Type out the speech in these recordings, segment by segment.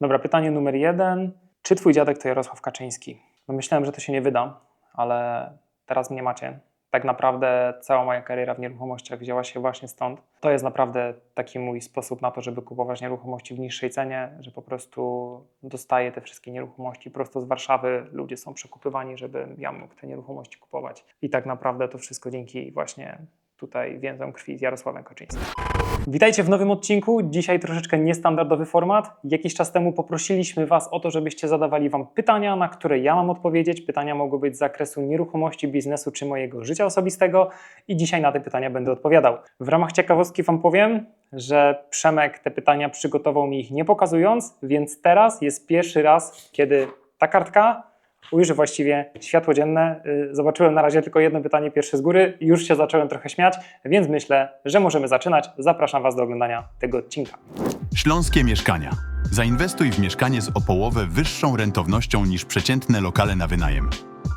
Dobra, pytanie numer jeden. Czy twój dziadek to Jarosław Kaczyński? No myślałem, że to się nie wyda, ale teraz mnie macie. Tak naprawdę cała moja kariera w nieruchomościach wzięła się właśnie stąd. To jest naprawdę taki mój sposób na to, żeby kupować nieruchomości w niższej cenie, że po prostu dostaję te wszystkie nieruchomości prosto z Warszawy. Ludzie są przekupywani, żeby ja mógł te nieruchomości kupować. I tak naprawdę to wszystko dzięki właśnie tutaj więzom krwi z Jarosławem Kaczyńskim. Witajcie w nowym odcinku. Dzisiaj troszeczkę niestandardowy format. Jakiś czas temu poprosiliśmy Was o to, żebyście zadawali Wam pytania, na które ja mam odpowiedzieć. Pytania mogły być z zakresu nieruchomości, biznesu czy mojego życia osobistego i dzisiaj na te pytania będę odpowiadał. W ramach ciekawostki Wam powiem, że Przemek te pytania przygotował mi ich nie pokazując, więc teraz jest pierwszy raz, kiedy ta kartka ujrzy właściwie światło dzienne. Y, Zobaczyłem na razie tylko jedno pytanie pierwsze z góry już się zacząłem trochę śmiać, więc myślę, że możemy zaczynać. Zapraszam Was do oglądania tego odcinka. Śląskie mieszkania. Zainwestuj w mieszkanie z o połowę wyższą rentownością niż przeciętne lokale na wynajem.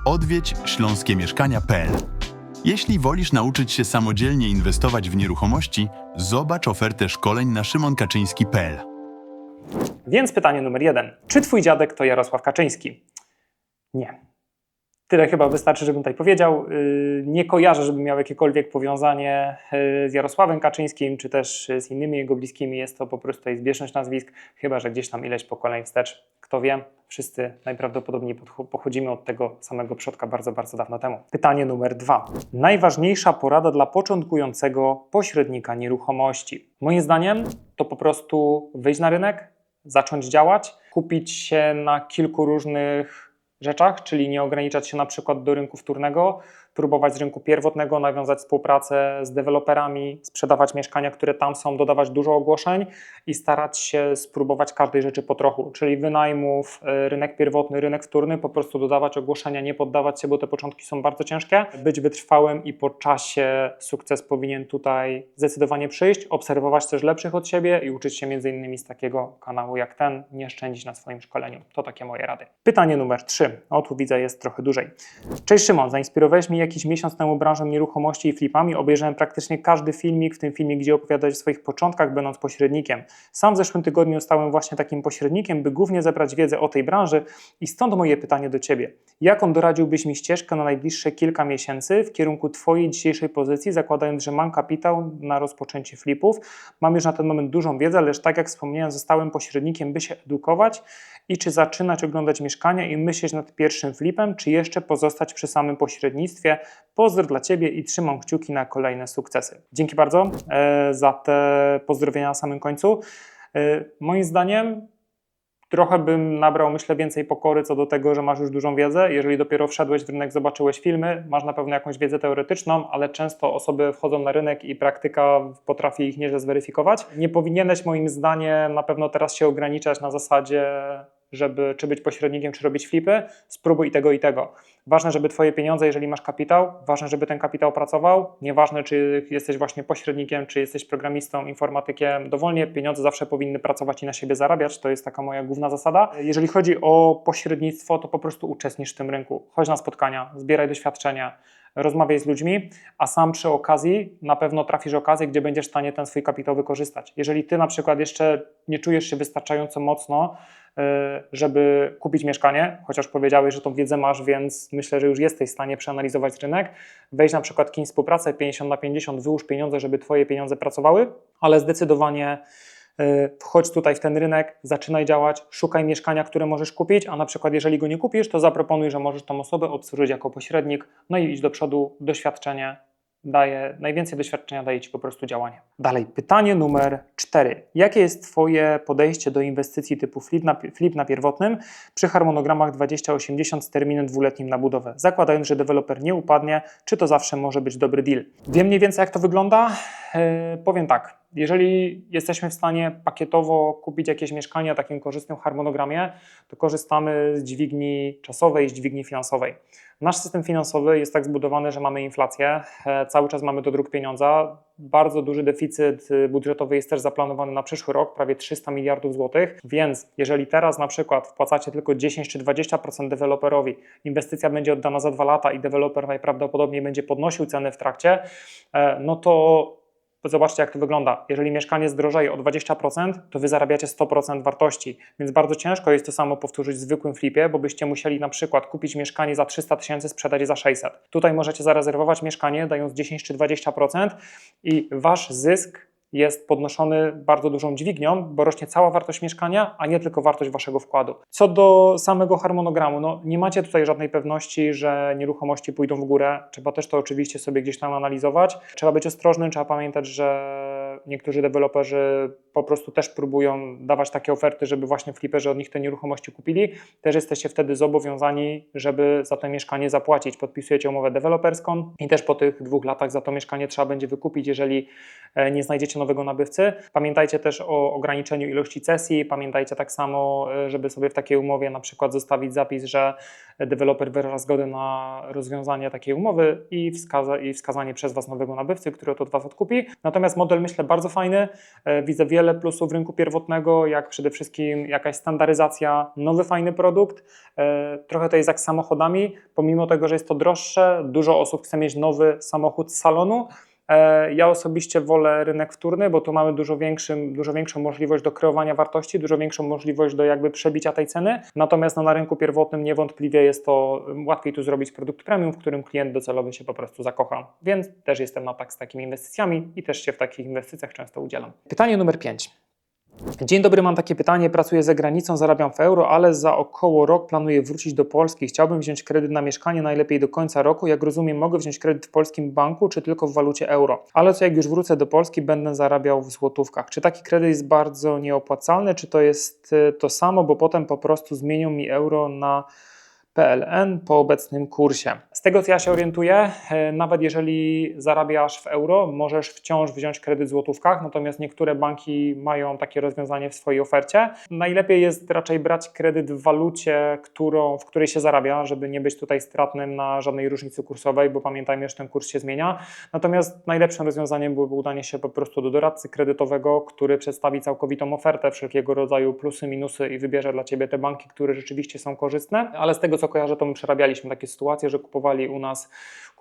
Odwiedź śląskiemieszkania.pl. Jeśli wolisz nauczyć się samodzielnie inwestować w nieruchomości, zobacz ofertę szkoleń na szymonkaczyński.pl. Więc pytanie numer jeden. Czy Twój dziadek to Jarosław Kaczyński? Nie. Tyle chyba wystarczy, żebym tutaj powiedział. Yy, Nie kojarzę, żeby miał jakiekolwiek powiązanie yy, z Jarosławem Kaczyńskim, czy też z innymi jego bliskimi. Jest to po prostu tutaj zbieżność nazwisk, chyba że gdzieś tam ileś pokoleń wstecz. Kto wie, wszyscy najprawdopodobniej pochodzimy od tego samego przodka bardzo, bardzo dawno temu. Pytanie numer dwa. Najważniejsza porada dla początkującego pośrednika nieruchomości. Moim zdaniem to po prostu wyjść na rynek, zacząć działać, kupić się na kilku różnych rzeczach, czyli nie ograniczać się na przykład do rynku wtórnego, próbować z rynku pierwotnego nawiązać współpracę z deweloperami, sprzedawać mieszkania, które tam są, dodawać dużo ogłoszeń i starać się spróbować każdej rzeczy po trochu, czyli wynajmów, y, rynek pierwotny, rynek wtórny, po prostu dodawać ogłoszenia, nie poddawać się, bo te początki są bardzo ciężkie, być wytrwałym i po czasie sukces powinien tutaj zdecydowanie przyjść, obserwować też lepszych od siebie i uczyć się między innymi z takiego kanału jak ten, nie szczędzić na swoim szkoleniu. To takie moje rady. Pytanie numer 3. O, tu widzę jest trochę dłużej. Cześć Szymon, zainspirowałeś mnie jakiś miesiąc temu branżą nieruchomości i flipami. Obejrzałem praktycznie każdy filmik, w tym filmie, gdzie opowiadałeś o swoich początkach, będąc pośrednikiem. Sam w zeszłym tygodniu stałem właśnie takim pośrednikiem, by głównie zebrać wiedzę o tej branży i stąd moje pytanie do Ciebie. Jaką doradziłbyś mi ścieżkę na najbliższe kilka miesięcy w kierunku Twojej dzisiejszej pozycji, zakładając, że mam kapitał na rozpoczęcie flipów? Mam już na ten moment dużą wiedzę, lecz tak jak wspomniałem, zostałem pośrednikiem, by się edukować i czy zaczynać oglądać mieszkania i myśleć nad pierwszym flipem, czy jeszcze pozostać przy samym pośrednictwie. Pozdro dla Ciebie i trzymam kciuki na kolejne sukcesy. Dzięki bardzo e, za te pozdrowienia na samym końcu. E, moim zdaniem trochę bym nabrał, myślę, więcej pokory co do tego, że masz już dużą wiedzę. Jeżeli dopiero wszedłeś w rynek, zobaczyłeś filmy, masz na pewno jakąś wiedzę teoretyczną, ale często osoby wchodzą na rynek i praktyka potrafi ich nieźle zweryfikować. Nie powinieneś moim zdaniem na pewno teraz się ograniczać na zasadzie żeby czy być pośrednikiem, czy robić flipy, spróbuj tego i tego. Ważne, żeby Twoje pieniądze, jeżeli masz kapitał, ważne, żeby ten kapitał pracował. Nieważne, czy jesteś właśnie pośrednikiem, czy jesteś programistą, informatykiem, dowolnie pieniądze zawsze powinny pracować i na siebie zarabiać. To jest taka moja główna zasada. Jeżeli chodzi o pośrednictwo, to po prostu uczestnicz w tym rynku. Chodź na spotkania, zbieraj doświadczenia, rozmawiaj z ludźmi, a sam przy okazji na pewno trafisz okazję, gdzie będziesz w stanie ten swój kapitał wykorzystać. Jeżeli ty na przykład jeszcze nie czujesz się wystarczająco mocno, y, żeby kupić mieszkanie, chociaż powiedziałeś, że tą wiedzę masz, więc myślę, że już jesteś w stanie przeanalizować rynek, wejdź na przykład kimś współpracę 50 na 50, wyłóż pieniądze, żeby twoje pieniądze pracowały, ale zdecydowanie wchodź tutaj w ten rynek, zaczynaj działać, szukaj mieszkania, które możesz kupić, a na przykład jeżeli go nie kupisz, to zaproponuj, że możesz tą osobę obsłużyć jako pośrednik, no i idź do przodu, doświadczenie daje, najwięcej doświadczenia daje Ci po prostu działanie. Dalej, pytanie numer cztery. Jakie jest Twoje podejście do inwestycji typu flip na, flip na pierwotnym przy harmonogramach 2080 z terminem dwuletnim na budowę? Zakładając, że deweloper nie upadnie, czy to zawsze może być dobry deal? Wiem mniej więcej jak to wygląda. Yy, powiem tak, jeżeli jesteśmy w stanie pakietowo kupić jakieś mieszkanie o takim korzystnym harmonogramie, to korzystamy z dźwigni czasowej, z dźwigni finansowej. Nasz system finansowy jest tak zbudowany, że mamy inflację, e, cały czas mamy do dróg pieniądza. Bardzo duży deficyt y, budżetowy jest też zaplanowany na przyszły rok, prawie 300 miliardów złotych. Więc jeżeli teraz na przykład wpłacacie tylko 10 czy 20% deweloperowi, inwestycja będzie oddana za dwa lata i deweloper najprawdopodobniej będzie podnosił ceny w trakcie, e, no to zobaczcie, jak to wygląda. Jeżeli mieszkanie zdrożeje o 20%, to wy zarabiacie 100% wartości, więc bardzo ciężko jest to samo powtórzyć w zwykłym flipie, bo byście musieli na przykład kupić mieszkanie za 300 tysięcy, sprzedać za 600. Tutaj możecie zarezerwować mieszkanie, dając 10 czy 20% i wasz zysk jest podnoszony bardzo dużą dźwignią, bo rośnie cała wartość mieszkania, a nie tylko wartość waszego wkładu. Co do samego harmonogramu, no nie macie tutaj żadnej pewności, że nieruchomości pójdą w górę. Trzeba też to oczywiście sobie gdzieś tam analizować. Trzeba być ostrożnym, trzeba pamiętać, że niektórzy deweloperzy po prostu też próbują dawać takie oferty, żeby właśnie fliperzy od nich te nieruchomości kupili. Też jesteście wtedy zobowiązani, żeby za to mieszkanie zapłacić. Podpisujecie umowę deweloperską i też po tych dwóch latach za to mieszkanie trzeba będzie wykupić, jeżeli e, nie znajdziecie nowego nabywcy. Pamiętajcie też o ograniczeniu ilości cesji. Pamiętajcie tak samo, e, żeby sobie w takiej umowie na przykład zostawić zapis, że deweloper wyraża zgodę na rozwiązanie takiej umowy i, wskaza i wskazanie przez Was nowego nabywcy, który to od Was odkupi. Natomiast model myślę bardzo fajny. E, Widzę wiele plusów rynku pierwotnego, jak przede wszystkim jakaś standaryzacja, nowy fajny produkt. E, Trochę to jest jak z samochodami. Pomimo tego, że jest to droższe, dużo osób chce mieć nowy samochód z salonu. E, Ja osobiście wolę rynek wtórny, bo tu mamy dużo, dużo większą możliwość do kreowania wartości, dużo większą możliwość do jakby przebicia tej ceny. Natomiast no, na rynku pierwotnym niewątpliwie jest to łatwiej tu zrobić produkt premium, w którym klient docelowy się po prostu zakocha. Więc też jestem na tak z takimi inwestycjami i też się w takich inwestycjach często udzielam. Pytanie numer 5. Dzień dobry, mam takie pytanie. Pracuję za granicą, zarabiam w euro, ale za około rok planuję wrócić do Polski. Chciałbym wziąć kredyt na mieszkanie najlepiej do końca roku. Jak rozumiem, mogę wziąć kredyt w polskim banku, czy tylko w walucie euro. Ale co jak już wrócę do Polski, będę zarabiał w złotówkach. Czy taki kredyt jest bardzo nieopłacalny, czy to jest y, to samo, bo potem po prostu zmienią mi euro na PLN po obecnym kursie. Z tego co ja się orientuję, e, nawet jeżeli zarabiasz w euro, możesz wciąż wziąć kredyt w złotówkach, natomiast niektóre banki mają takie rozwiązanie w swojej ofercie. Najlepiej jest raczej brać kredyt w walucie, którą, w której się zarabia, żeby nie być tutaj stratnym na żadnej różnicy kursowej, bo pamiętajmy, że ten kurs się zmienia. Natomiast najlepszym rozwiązaniem byłoby udanie się po prostu do doradcy kredytowego, który przedstawi całkowitą ofertę, wszelkiego rodzaju plusy, minusy i wybierze dla Ciebie te banki, które rzeczywiście są korzystne. Ale z tego co kojarzę, to my przerabialiśmy takie sytuacje, że kupowali u nas,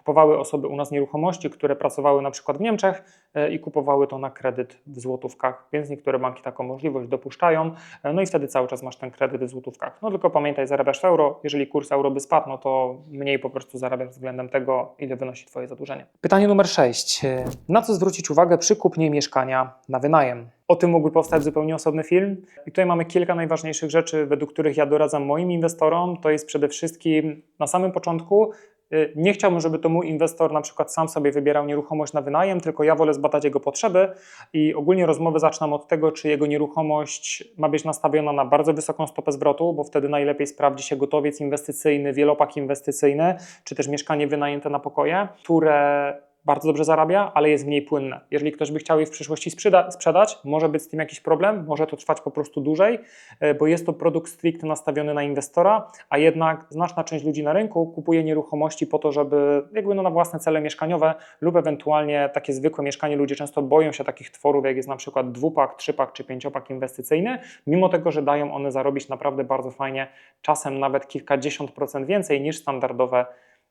kupowały osoby u nas nieruchomości, które pracowały na przykład w Niemczech e, i kupowały to na kredyt w złotówkach, więc niektóre banki taką możliwość dopuszczają, e, no i wtedy cały czas masz ten kredyt w złotówkach. No tylko pamiętaj, zarabiasz w euro, jeżeli kurs euro by spadł, no to mniej po prostu zarabiasz względem tego, ile wynosi Twoje zadłużenie. Pytanie numer 6. Na co zwrócić uwagę przy kupnie mieszkania na wynajem? O tym mógłby powstać zupełnie osobny film. I tutaj mamy kilka najważniejszych rzeczy, według których ja doradzam moim inwestorom. To jest przede wszystkim na samym początku y, nie chciałbym, żeby to mój inwestor na przykład sam sobie wybierał nieruchomość na wynajem, tylko ja wolę zbadać jego potrzeby i ogólnie rozmowy zaczynam od tego, czy jego nieruchomość ma być nastawiona na bardzo wysoką stopę zwrotu, bo wtedy najlepiej sprawdzi się gotowiec inwestycyjny, wielopak inwestycyjny, czy też mieszkanie wynajęte na pokoje, które bardzo dobrze zarabia, ale jest mniej płynne. Jeżeli ktoś by chciał je w przyszłości sprzeda- sprzedać, może być z tym jakiś problem, może to trwać po prostu dłużej, e, bo jest to produkt stricte nastawiony na inwestora, a jednak znaczna część ludzi na rynku kupuje nieruchomości po to, żeby jakby no na własne cele mieszkaniowe lub ewentualnie takie zwykłe mieszkanie. Ludzie często boją się takich tworów, jak jest na przykład dwupak, trzypak czy pięciopak inwestycyjny, mimo tego, że dają one zarobić naprawdę bardzo fajnie, czasem nawet kilkadziesiąt procent więcej niż standardowe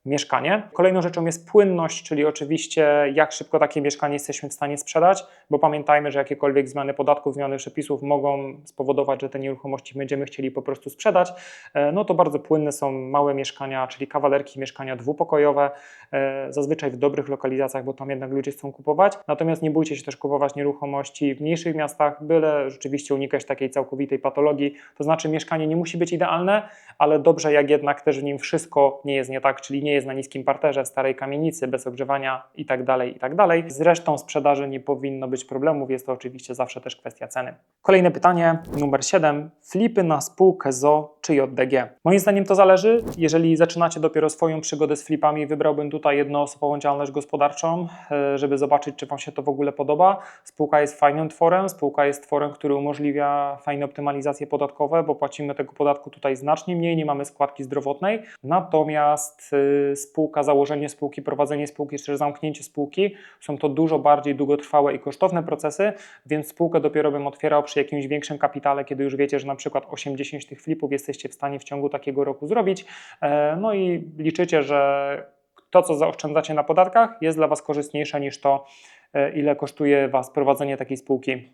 mieszkanie. Kolejną rzeczą jest płynność, czyli oczywiście jak szybko takie mieszkanie jesteśmy w stanie sprzedać, bo pamiętajmy, że jakiekolwiek zmiany podatków, zmiany przepisów mogą spowodować, że te nieruchomości będziemy chcieli po prostu sprzedać. E, No to bardzo płynne są małe mieszkania, czyli kawalerki, mieszkania dwupokojowe, e, zazwyczaj w dobrych lokalizacjach, bo tam jednak ludzie chcą kupować. Natomiast nie bójcie się też kupować nieruchomości w mniejszych miastach, byle rzeczywiście unikać takiej całkowitej patologii. To znaczy mieszkanie nie musi być idealne, ale dobrze jak jednak też w nim wszystko nie jest nie tak, czyli nie jest na niskim parterze, w starej kamienicy, bez ogrzewania i tak dalej, i tak dalej. Z resztą sprzedaży nie powinno być problemów, jest to oczywiście zawsze też kwestia ceny. Kolejne pytanie, numer 7. Flipy na spółkę ZO czy JDG? Moim zdaniem to zależy. Jeżeli zaczynacie dopiero swoją przygodę z flipami, wybrałbym tutaj jednoosobową działalność gospodarczą, e, żeby zobaczyć, czy Wam się to w ogóle podoba. Spółka jest fajnym tworem, spółka jest tworem, który umożliwia fajne optymalizacje podatkowe, bo płacimy tego podatku tutaj znacznie mniej, nie mamy składki zdrowotnej. Natomiast y, spółka, założenie spółki, prowadzenie spółki, czy zamknięcie spółki są to dużo bardziej długotrwałe i kosztowne procesy, więc spółkę dopiero bym otwierał przy jakimś większym kapitale, kiedy już wiecie, że na przykład 8-10 tych flipów jesteście w stanie w ciągu takiego roku zrobić. E, No i liczycie, że to, co zaoszczędzacie na podatkach, jest dla Was korzystniejsze niż to, e, ile kosztuje Was prowadzenie takiej spółki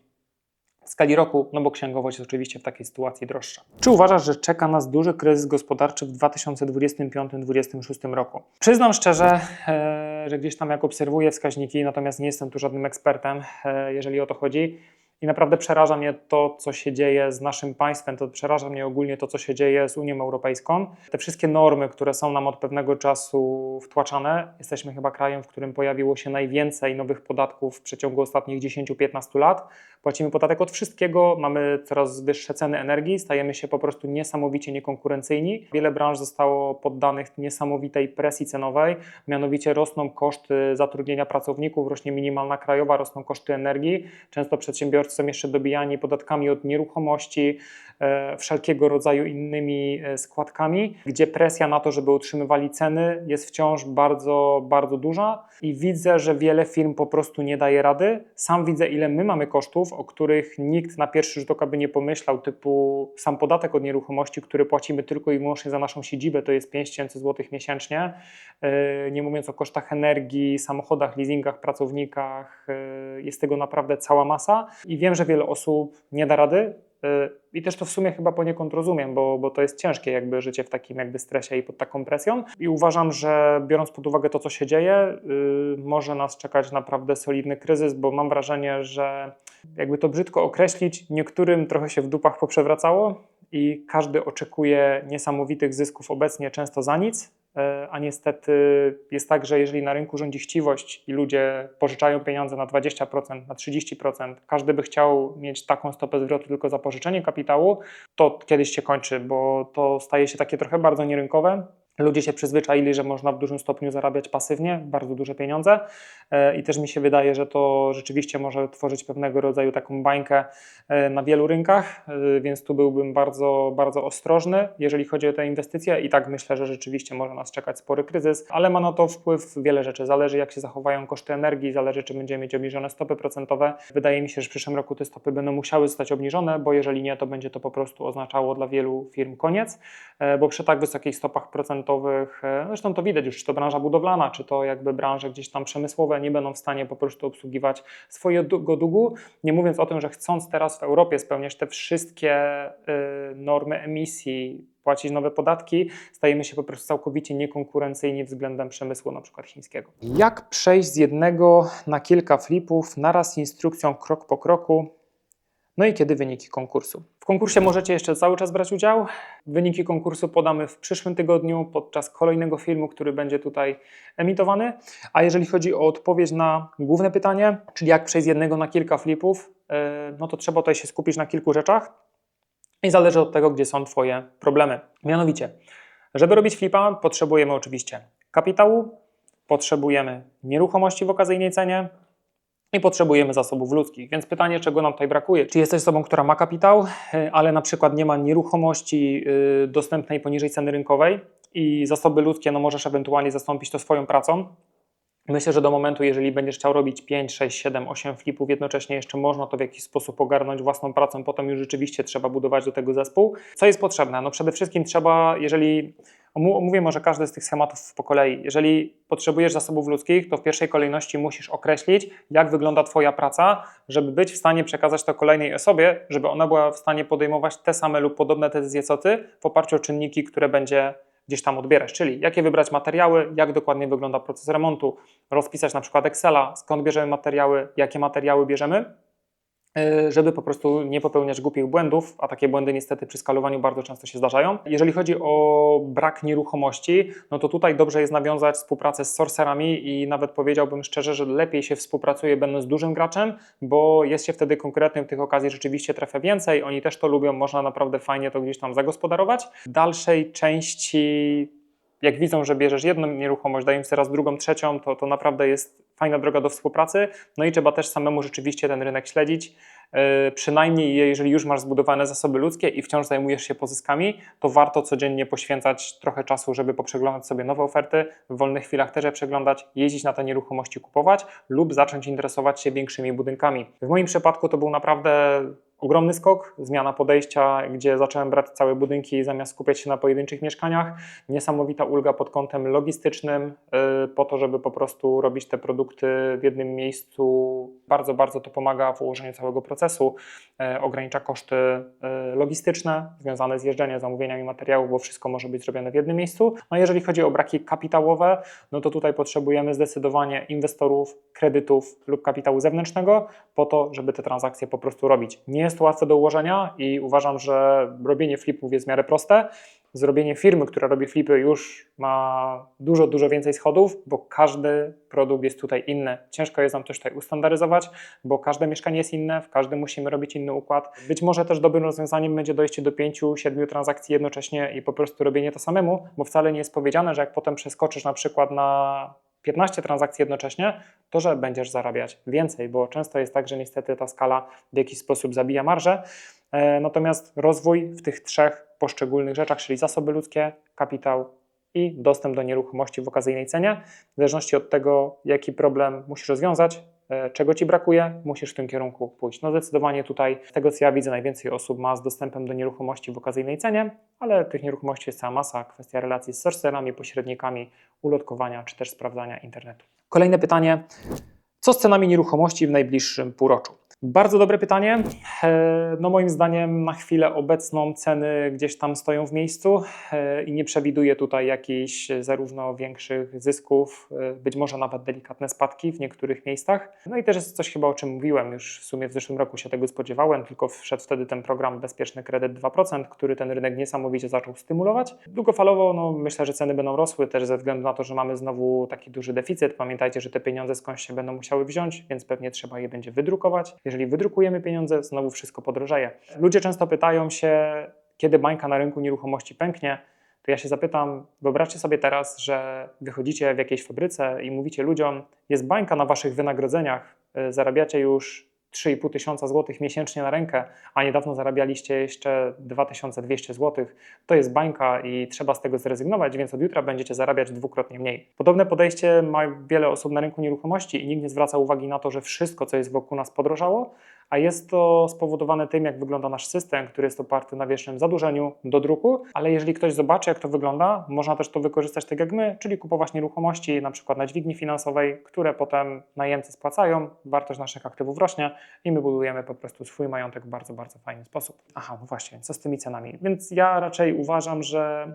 w skali roku, no bo księgowość jest oczywiście w takiej sytuacji droższa. Czy uważasz, że czeka nas duży kryzys gospodarczy w 2025-2026 roku? Przyznam szczerze, e, że gdzieś tam jak obserwuję wskaźniki, natomiast nie jestem tu żadnym ekspertem, e, jeżeli o to chodzi. I naprawdę przeraża mnie to, co się dzieje z naszym państwem, to przeraża mnie ogólnie to, co się dzieje z Unią Europejską. Te wszystkie normy, które są nam od pewnego czasu wtłaczane, jesteśmy chyba krajem, w którym pojawiło się najwięcej nowych podatków w przeciągu ostatnich 10-15 lat. Płacimy podatek od wszystkiego, mamy coraz wyższe ceny energii, stajemy się po prostu niesamowicie niekonkurencyjni. Wiele branż zostało poddanych niesamowitej presji cenowej, mianowicie rosną koszty zatrudnienia pracowników, rośnie minimalna krajowa, rosną koszty energii. Często przedsiębiorcy są jeszcze dobijani podatkami od nieruchomości, e, wszelkiego rodzaju innymi e, składkami, gdzie presja na to, żeby utrzymywali ceny jest wciąż bardzo, bardzo duża i widzę, że wiele firm po prostu nie daje rady. Sam widzę, ile my mamy kosztów, o których nikt na pierwszy rzut oka by nie pomyślał, typu sam podatek od nieruchomości, który płacimy tylko i wyłącznie za naszą siedzibę, to jest 5000 zł miesięcznie, E, nie mówiąc o kosztach energii, samochodach, leasingach, pracownikach, jest tego naprawdę cała masa i wiem, że wiele osób nie da rady, Y, I też to w sumie chyba poniekąd rozumiem, bo, bo to jest ciężkie jakby życie w takim jakby stresie i pod taką presją. I uważam, że biorąc pod uwagę to, co się dzieje, yy, może nas czekać naprawdę solidny kryzys, bo mam wrażenie, że jakby to brzydko określić, niektórym trochę się w dupach poprzewracało i każdy oczekuje niesamowitych zysków obecnie często za nic, a niestety jest tak, że jeżeli na rynku rządzi chciwość i ludzie pożyczają pieniądze na 20%, na 30%, każdy by chciał mieć taką stopę zwrotu tylko za pożyczenie kapitału, to kiedyś się kończy, bo to staje się takie trochę bardzo nierynkowe. Ludzie się przyzwyczaili, że można w dużym stopniu zarabiać pasywnie, bardzo duże pieniądze e, i też mi się wydaje, że to rzeczywiście może tworzyć pewnego rodzaju taką bańkę e, na wielu rynkach, e, więc tu byłbym bardzo, bardzo ostrożny, jeżeli chodzi o te inwestycje i tak myślę, że rzeczywiście może nas czekać spory kryzys, ale ma na to wpływ wiele rzeczy. Zależy jak się zachowają koszty energii, zależy czy będziemy mieć obniżone stopy procentowe. Wydaje mi się, że w przyszłym roku te stopy będą musiały zostać obniżone, bo jeżeli nie, to będzie to po prostu oznaczało dla wielu firm koniec, bo przy tak wysokich stopach procentowych procentowych, e, zresztą to widać już, czy to branża budowlana, czy to jakby branże gdzieś tam przemysłowe nie będą w stanie po prostu obsługiwać swojego długu, nie mówiąc o tym, że chcąc teraz w Europie spełniać te wszystkie y, normy emisji, płacić nowe podatki, stajemy się po prostu całkowicie niekonkurencyjni względem przemysłu na przykład chińskiego. Jak przejść z jednego na kilka flipów naraz instrukcją krok po kroku, no i kiedy wyniki konkursu. Konkursie możecie jeszcze cały czas brać udział. Wyniki konkursu podamy w przyszłym tygodniu podczas kolejnego filmu, który będzie tutaj emitowany. A jeżeli chodzi o odpowiedź na główne pytanie, czyli jak przejść z jednego na kilka flipów, e, no to trzeba tutaj się skupić na kilku rzeczach i zależy od tego, gdzie są Twoje problemy. Mianowicie, żeby robić flipa, potrzebujemy oczywiście kapitału, potrzebujemy nieruchomości w okazyjnej cenie, i potrzebujemy zasobów ludzkich. Więc pytanie, czego nam tutaj brakuje? Czy jesteś osobą, która ma kapitał, e, ale na przykład nie ma nieruchomości e, dostępnej poniżej ceny rynkowej i zasoby ludzkie, no możesz ewentualnie zastąpić to swoją pracą. Myślę, że do momentu, jeżeli będziesz chciał robić 5, 6, 7, 8 flipów jednocześnie, jeszcze można to w jakiś sposób ogarnąć własną pracą, potem już rzeczywiście trzeba budować do tego zespół. Co jest potrzebne? No przede wszystkim trzeba, jeżeli Omówię może każdy z tych schematów po kolei. Jeżeli potrzebujesz zasobów ludzkich, to w pierwszej kolejności musisz określić, jak wygląda Twoja praca, żeby być w stanie przekazać to kolejnej osobie, żeby ona była w stanie podejmować te same lub podobne decyzje co Ty w oparciu o czynniki, które będzie gdzieś tam odbierać, czyli jakie wybrać materiały, jak dokładnie wygląda proces remontu, rozpisać na przykład Excela, skąd bierzemy materiały, jakie materiały bierzemy, żeby po prostu nie popełniać głupich błędów, a takie błędy niestety przy skalowaniu bardzo często się zdarzają. Jeżeli chodzi o brak nieruchomości, no to tutaj dobrze jest nawiązać współpracę z sorcerami i nawet powiedziałbym szczerze, że lepiej się współpracuje będąc dużym graczem, bo jest się wtedy konkretnym, tych okazji rzeczywiście trafia więcej, oni też to lubią, można naprawdę fajnie to gdzieś tam zagospodarować. W dalszej części jak widzą, że bierzesz jedną nieruchomość, dają sobie raz drugą, trzecią, to, to naprawdę jest fajna droga do współpracy. No i trzeba też samemu rzeczywiście ten rynek śledzić. Yy, przynajmniej jeżeli już masz zbudowane zasoby ludzkie i wciąż zajmujesz się pozyskami, to warto codziennie poświęcać trochę czasu, żeby poprzeglądać sobie nowe oferty, w wolnych chwilach też je przeglądać, jeździć na te nieruchomości kupować lub zacząć interesować się większymi budynkami. W moim przypadku to był naprawdę ogromny skok, zmiana podejścia, gdzie zacząłem brać całe budynki zamiast skupiać się na pojedynczych mieszkaniach. Niesamowita ulga pod kątem logistycznym, y, po to, żeby po prostu robić te produkty w jednym miejscu. Bardzo, bardzo to pomaga w ułożeniu całego procesu, y, ogranicza koszty y, logistyczne związane z jeżdżeniem, zamówieniami materiałów, bo wszystko może być zrobione w jednym miejscu. No jeżeli chodzi o braki kapitałowe, no to tutaj potrzebujemy zdecydowanie inwestorów, kredytów lub kapitału zewnętrznego po to, żeby te transakcje po prostu robić. Nie jest to łatwe do ułożenia i uważam, że robienie flipów jest w miarę proste. Zrobienie firmy, która robi flipy, już ma dużo, dużo więcej schodów, bo każdy produkt jest tutaj inny. Ciężko jest nam coś tutaj ustandaryzować, bo każde mieszkanie jest inne, w każdym musimy robić inny układ. Być może też dobrym rozwiązaniem będzie dojście do pięciu, siedmiu transakcji jednocześnie i po prostu robienie to samemu, bo wcale nie jest powiedziane, że jak potem przeskoczysz na przykład na 15 transakcji jednocześnie, to że będziesz zarabiać więcej, bo często jest tak, że niestety ta skala w jakiś sposób zabija marżę. E, Natomiast rozwój w tych trzech poszczególnych rzeczach, czyli zasoby ludzkie, kapitał i dostęp do nieruchomości w okazyjnej cenie, w zależności od tego, jaki problem musisz rozwiązać, czego ci brakuje, musisz w tym kierunku pójść. No zdecydowanie tutaj, z tego co ja widzę, najwięcej osób ma z dostępem do nieruchomości w okazyjnej cenie, ale tych nieruchomości jest cała masa, kwestia relacji z sorcerami, pośrednikami, ulotkowania czy też sprawdzania internetu. Kolejne pytanie. Co z cenami nieruchomości w najbliższym półroczu? Bardzo dobre pytanie. E, No moim zdaniem na chwilę obecną ceny gdzieś tam stoją w miejscu e, i nie przewiduję tutaj jakichś e, zarówno większych zysków, być może nawet delikatne spadki w niektórych miejscach. No i też jest coś chyba o czym mówiłem, już w sumie w zeszłym roku się tego spodziewałem, tylko wszedł wtedy ten program Bezpieczny Kredyt 2%, który ten rynek niesamowicie zaczął stymulować. Długofalowo no, myślę, że ceny będą rosły też ze względu na to, że mamy znowu taki duży deficyt. Pamiętajcie, że te pieniądze skądś się będą musiały wziąć, więc pewnie trzeba je będzie wydrukować. Jeżeli wydrukujemy pieniądze, znowu wszystko podrożeje. Ludzie często pytają się, kiedy bańka na rynku nieruchomości pęknie, to ja się zapytam, wyobraźcie sobie teraz, że wychodzicie w jakiejś fabryce i mówicie ludziom, jest bańka na waszych wynagrodzeniach, y, zarabiacie już 3,5 tysiąca złotych miesięcznie na rękę, a niedawno zarabialiście jeszcze 2200 złotych. To jest bańka i trzeba z tego zrezygnować, więc od jutra będziecie zarabiać dwukrotnie mniej. Podobne podejście ma wiele osób na rynku nieruchomości i nikt nie zwraca uwagi na to, że wszystko, co jest wokół nas podrożało, a jest to spowodowane tym, jak wygląda nasz system, który jest oparty na wiecznym zadłużeniu do druku, ale jeżeli ktoś zobaczy, jak to wygląda, można też to wykorzystać tak jak my, czyli kupować nieruchomości na przykład na dźwigni finansowej, które potem najemcy spłacają, wartość naszych aktywów rośnie i my budujemy po prostu swój majątek w bardzo, bardzo fajny sposób. Aha, no właśnie, co z tymi cenami? Więc ja raczej uważam, że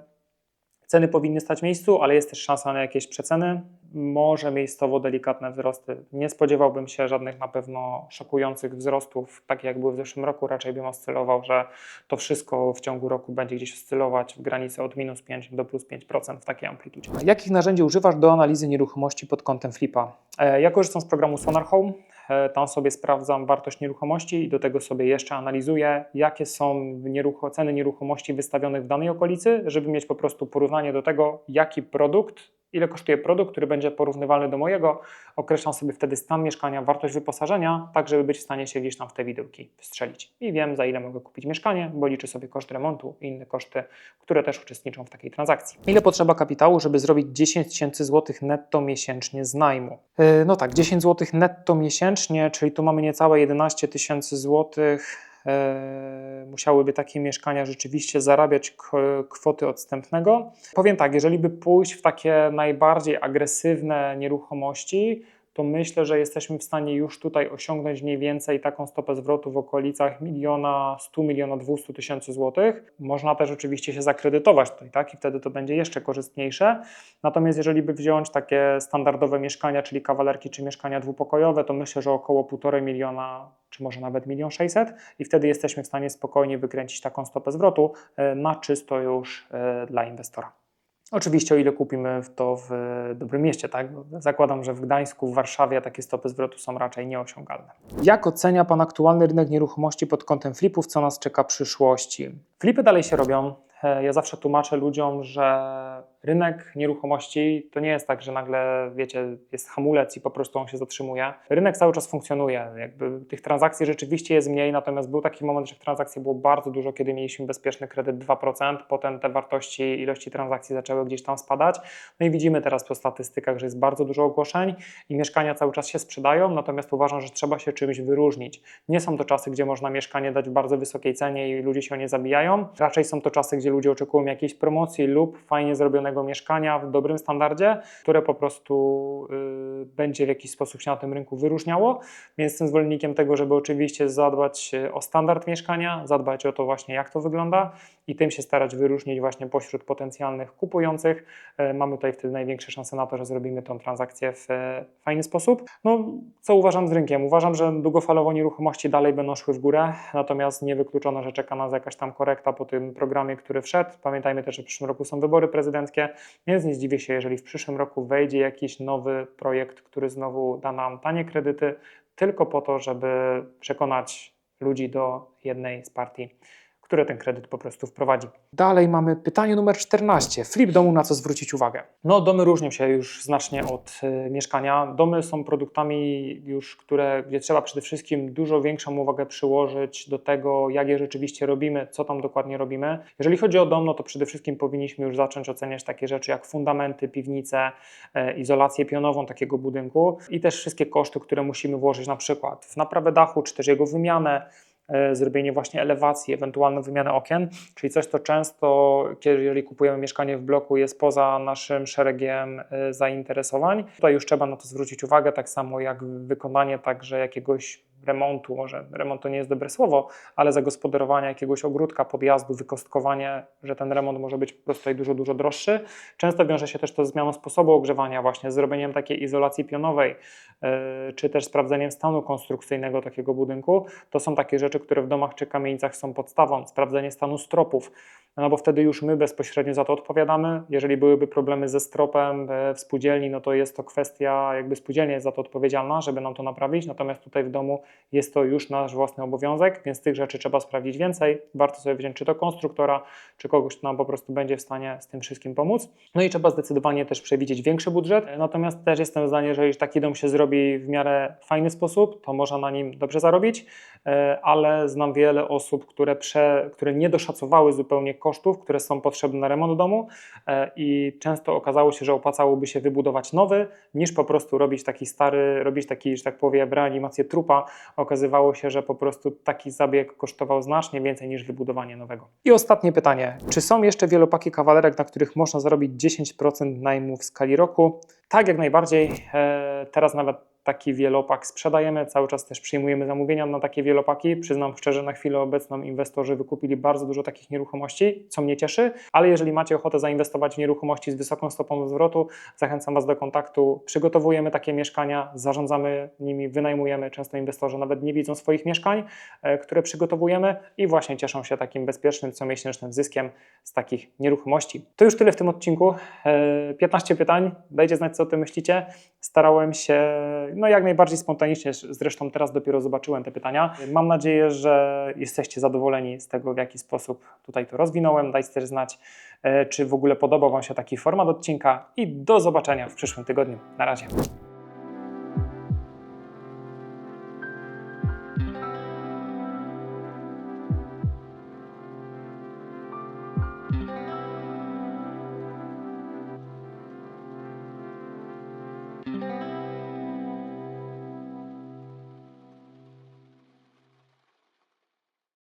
Ceny powinny stać w miejscu, ale jest też szansa na jakieś przeceny. Może miejscowo delikatne wzrosty. Nie spodziewałbym się żadnych na pewno szokujących wzrostów, takie jak były w zeszłym roku. Raczej bym oscylował, że to wszystko w ciągu roku będzie gdzieś oscylować w granicy od minus 5 do plus 5% w takiej amplitudzie. Jakich narzędzi używasz do analizy nieruchomości pod kątem flipa? E, Ja korzystam z programu Sonar Home. E, Tam sobie sprawdzam wartość nieruchomości i do tego sobie jeszcze analizuję, jakie są nierucho- ceny nieruchomości wystawionych w danej okolicy, żeby mieć po prostu porównanie do tego, jaki produkt, ile kosztuje produkt, który będzie porównywalny do mojego. Określam sobie wtedy stan mieszkania, wartość wyposażenia, tak żeby być w stanie się gdzieś tam w te widełki wstrzelić. I wiem, za ile mogę kupić mieszkanie, bo liczę sobie koszt remontu i inne koszty, które też uczestniczą w takiej transakcji. Ile potrzeba kapitału, żeby zrobić 10 tysięcy złotych netto miesięcznie z najmu? Yy, No tak, 10 złotych netto miesięcznie, czyli tu mamy niecałe 11 tysięcy złotych. E, musiałyby takie mieszkania rzeczywiście zarabiać kwoty odstępnego. Powiem tak, jeżeli by pójść w takie najbardziej agresywne nieruchomości, to myślę, że jesteśmy w stanie już tutaj osiągnąć mniej więcej taką stopę zwrotu w okolicach miliona 100 miliona 200 tysięcy złotych. Można też oczywiście się zakredytować tutaj, tak? I wtedy to będzie jeszcze korzystniejsze. Natomiast jeżeli by wziąć takie standardowe mieszkania, czyli kawalerki czy mieszkania dwupokojowe, to myślę, że około 1,5 miliona czy może nawet milion 600 i wtedy jesteśmy w stanie spokojnie wykręcić taką stopę zwrotu e, na czysto już e, dla inwestora. Oczywiście o ile kupimy to w dobrym mieście, tak? Zakładam, że w Gdańsku, w Warszawie takie stopy zwrotu są raczej nieosiągalne. Jak ocenia Pan aktualny rynek nieruchomości pod kątem flipów? Co nas czeka w przyszłości? Flipy dalej się robią. E, Ja zawsze tłumaczę ludziom, że rynek nieruchomości to nie jest tak, że nagle, wiecie, jest hamulec i po prostu on się zatrzymuje. Rynek cały czas funkcjonuje. Jakby tych transakcji rzeczywiście jest mniej, natomiast był taki moment, że transakcji było bardzo dużo, kiedy mieliśmy bezpieczny kredyt 2%, potem te wartości, ilości transakcji zaczęły gdzieś tam spadać. No i widzimy teraz po statystykach, że jest bardzo dużo ogłoszeń i mieszkania cały czas się sprzedają, natomiast uważam, że trzeba się czymś wyróżnić. Nie są to czasy, gdzie można mieszkanie dać w bardzo wysokiej cenie i ludzie się o nie zabijają. Raczej są to czasy, gdzie ludzie oczekują jakiejś promocji lub fajnie zrobionego mieszkania w dobrym standardzie, które po prostu y, będzie w jakiś sposób się na tym rynku wyróżniało. Więc jestem zwolennikiem tego, żeby oczywiście zadbać o standard mieszkania, zadbać o to właśnie, jak to wygląda i tym się starać wyróżnić właśnie pośród potencjalnych kupujących. Y, Mamy tutaj wtedy największe szanse na to, że zrobimy tą transakcję w e, fajny sposób. No, co uważam z rynkiem? Uważam, że długofalowo nieruchomości dalej będą szły w górę, natomiast niewykluczone, że czeka nas jakaś tam korekta po tym programie, który wszedł. Pamiętajmy też, że w przyszłym roku są wybory prezydenckie, więc nie zdziwię się, jeżeli w przyszłym roku wejdzie jakiś nowy projekt, który znowu da nam tanie kredyty, tylko po to, żeby przekonać ludzi do jednej z partii które ten kredyt po prostu wprowadzi. Dalej mamy pytanie numer 14. Flip domu, na co zwrócić uwagę? No, domy różnią się już znacznie od y, mieszkania. Domy są produktami już, które, gdzie trzeba przede wszystkim dużo większą uwagę przyłożyć do tego, jak je rzeczywiście robimy, co tam dokładnie robimy. Jeżeli chodzi o dom, no to przede wszystkim powinniśmy już zacząć oceniać takie rzeczy jak fundamenty, piwnice, e, izolację pionową takiego budynku i też wszystkie koszty, które musimy włożyć na przykład w naprawę dachu, czy też jego wymianę, zrobienie właśnie elewacji, ewentualną wymianę okien, czyli coś, co często, jeżeli kupujemy mieszkanie w bloku, jest poza naszym szeregiem e, zainteresowań. Tutaj już trzeba na to zwrócić uwagę, tak samo jak wykonanie także jakiegoś remontu, może remont to nie jest dobre słowo, ale zagospodarowania jakiegoś ogródka, podjazdu, wykostkowanie, że ten remont może być po prostu dużo, dużo droższy. Często wiąże się też to z zmianą sposobu ogrzewania, właśnie z zrobieniem takiej izolacji pionowej, yy, czy też sprawdzeniem stanu konstrukcyjnego takiego budynku. To są takie rzeczy, które w domach czy kamienicach są podstawą. Sprawdzenie stanu stropów, no bo wtedy już my bezpośrednio za to odpowiadamy. Jeżeli byłyby problemy ze stropem e, w spółdzielni, no to jest to kwestia, jakby spółdzielnia jest za to odpowiedzialna, żeby nam to naprawić, natomiast tutaj w domu jest to już nasz własny obowiązek, więc tych rzeczy trzeba sprawdzić więcej. Warto sobie wziąć czy to konstruktora, czy kogoś, kto nam po prostu będzie w stanie z tym wszystkim pomóc. No i trzeba zdecydowanie też przewidzieć większy budżet, natomiast też jestem zdania, że jeżeli taki dom się zrobi w miarę fajny sposób, to można na nim dobrze zarobić, e, ale znam wiele osób, które, prze, które nie doszacowały zupełnie kosztów, które są potrzebne na remont domu e, i często okazało się, że opłacałoby się wybudować nowy, niż po prostu robić taki stary, robić taki, że tak powiem, reanimację trupa. Okazywało się, że po prostu taki zabieg kosztował znacznie więcej niż wybudowanie nowego. I ostatnie pytanie. Czy są jeszcze wielopaki kawalerek, na których można zarobić 10% najmu w skali roku? Tak, jak najbardziej. E, Teraz nawet taki wielopak sprzedajemy, cały czas też przyjmujemy zamówienia na takie wielopaki. Przyznam szczerze, na chwilę obecną inwestorzy wykupili bardzo dużo takich nieruchomości, co mnie cieszy, ale jeżeli macie ochotę zainwestować w nieruchomości z wysoką stopą zwrotu, zachęcam Was do kontaktu. Przygotowujemy takie mieszkania, zarządzamy nimi, wynajmujemy. Często inwestorzy nawet nie widzą swoich mieszkań, e, które przygotowujemy i właśnie cieszą się takim bezpiecznym, comiesięcznym zyskiem z takich nieruchomości. To już tyle w tym odcinku. E, 15 pytań, dajcie znać, co o tym myślicie. Starałem się no jak najbardziej spontanicznie, zresztą teraz dopiero zobaczyłem te pytania. Mam nadzieję, że jesteście zadowoleni z tego, w jaki sposób tutaj to rozwinąłem. Dajcie też znać, e, czy w ogóle podobał Wam się taki format odcinka i do zobaczenia w przyszłym tygodniu. Na razie.